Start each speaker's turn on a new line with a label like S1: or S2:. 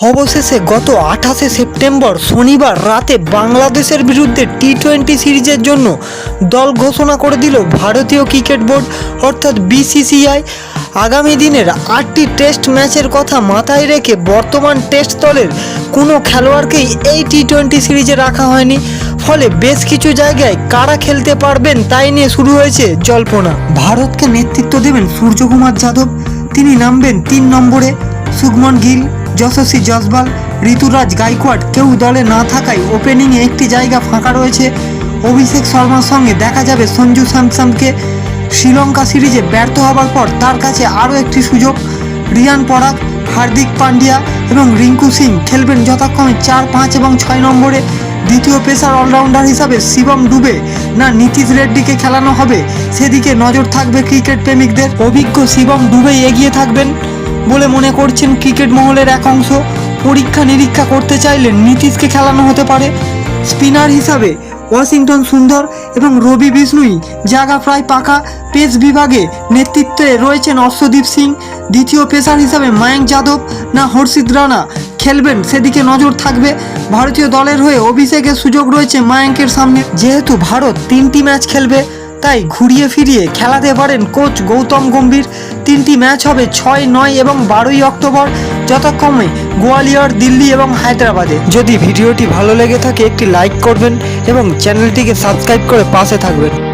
S1: অবশেষে গত আঠাশে সেপ্টেম্বর শনিবার রাতে বাংলাদেশের বিরুদ্ধে টি টোয়েন্টি সিরিজের জন্য দল ঘোষণা করে দিল ভারতীয় ক্রিকেট বোর্ড, অর্থাৎ বিসিসিআই। আগামী দিনের আটটি টেস্ট ম্যাচের কথা মাথায় রেখে বর্তমান টেস্ট দলের কোনো খেলোয়াড়কেই এই টি টোয়েন্টি সিরিজে রাখা হয়নি। ফলে বেশ কিছু জায়গায় কারা খেলতে পারবেন তাই নিয়ে শুরু হয়েছে জল্পনা। ভারতকে নেতৃত্ব দেবেন সূর্যকুমার যাদব। তিনি নামবেন তিন নম্বরে শুভমন গিল। যশস্বী জসবাল ঋতুরাজ গাইকোয়াড কেউ দলে না থাকায় ওপেনিংয়ে একটি জায়গা ফাঁকা রয়েছে। অভিষেক শর্মার সঙ্গে দেখা যাবে সঞ্জু স্যামসামকে শ্রীলঙ্কা সিরিজে ব্যর্থ হবার পর তার কাছে আরও একটি সুযোগ। রিয়ান পরাগ, হার্দিক পান্ডিয়া এবং রিঙ্কু সিং খেলবেন যথাক্রমে চার, পাঁচ এবং ছয় নম্বরে। দ্বিতীয় পেসার অলরাউন্ডার হিসাবে শিবম ডুবে না নীতিশ রেড্ডিকে খেলানো হবে? সেদিকে নজর থাকবে ক্রিকেট প্রেমিকদের। অভিজ্ঞ শিবম ডুবেই এগিয়ে থাকবেন বলে করছেন ক্রিকেট মহলের এক অংশ। পরীক্ষা নিরীক্ষা করতে চাইলে নীতিশকে খেলানো হতে পারে। স্পিনার হিসাবে ওয়াশিংটন সুন্দর এবং রবি বিষ্ণুই জায়গা প্রায় পাকা। পেস বিভাগে নেতৃত্বে রয়েছেন অশ্বদীপ সিং। দ্বিতীয় পেসার হিসাবে মায়াঙ্ক যাদব না হর্ষিত রানা। খেলবেন সেদিকে নজর থাকবে। ভারতীয় দলের হয়ে অভিষেকের সুযোগ রয়েছে মায়াঙ্কের সামনে। যেহেতু ভারত তিনটি ম্যাচ খেলবে তাই ঘুরিয়ে ফিরিয়ে খেলাতে পারেন কোচ গৌতম গম্ভীর। তিনটি ম্যাচ হবে ছয়, নয় এবং বারোই অক্টোবর। যথাক্রমে গোয়ালিয়র, দিল্লি এবং হায়দ্রাবাদে। যদি ভিডিওটি ভালো লেগে থাকে একটি লাইক করবেন এবং চ্যানেলটিকে সাবস্ক্রাইব করে পাশে থাকবেন।